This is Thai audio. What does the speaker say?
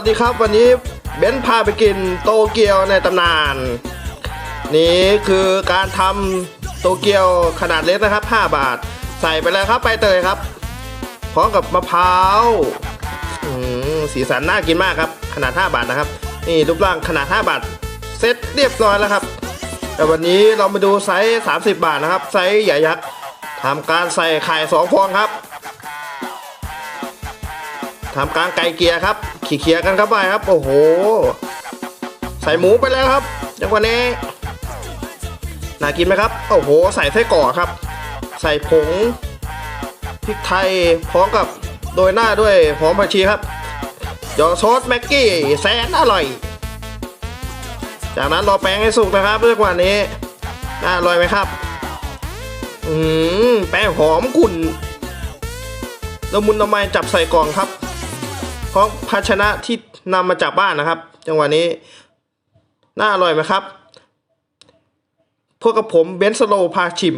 วัสดีครับ วันนี้เบนซ์พาไปกินโตเกียวในตำนาน นี่คือการทำโตเกียวขนาดเล็กนะครับ 5 บาท ใส่ไปเลยครับไปเตยครับ พร้อมกับมะพร้าวอืมสีสันน่ากินมากครับ ขนาด 5 บาทนะครับ นี่รูปร่างขนาด 5 บาทเซ็ตเรียบร้อยแล้วครับ แต่วันนี้เรามาดูไซส์ 30 บาทนะครับ ไซส์ใหญ่ยักษ์ทำการใส่ไข่สองฟองครับ ทำกลารไกลเกียร์ครับ ขี่เคียร์กันเข้าไปครับ โอ้โห ใส่หมูไปแล้วครับจังหวะนี้น่ากินไหมครับ โอ้โห ใส่ไส้กรอกครับ ใส่ผงพริกไทยพร้อมกับโดยหน้าด้วยหอมผักชีครับยอดซอสแม็กกี้แสนอร่อย จากนั้นรอแป้งให้สุกนะครับจังหวะนี้น่าอร่อยไหมครับ อืมแป้งหอมกุ่นละมุนละไมจับใส่กล่องครับ เพราะภาชนะที่นำมาจากบ้านนะครับ จังหวะนี้ น่าอร่อยไหมครับ พวกกับผมเบนซ์โลพาชิม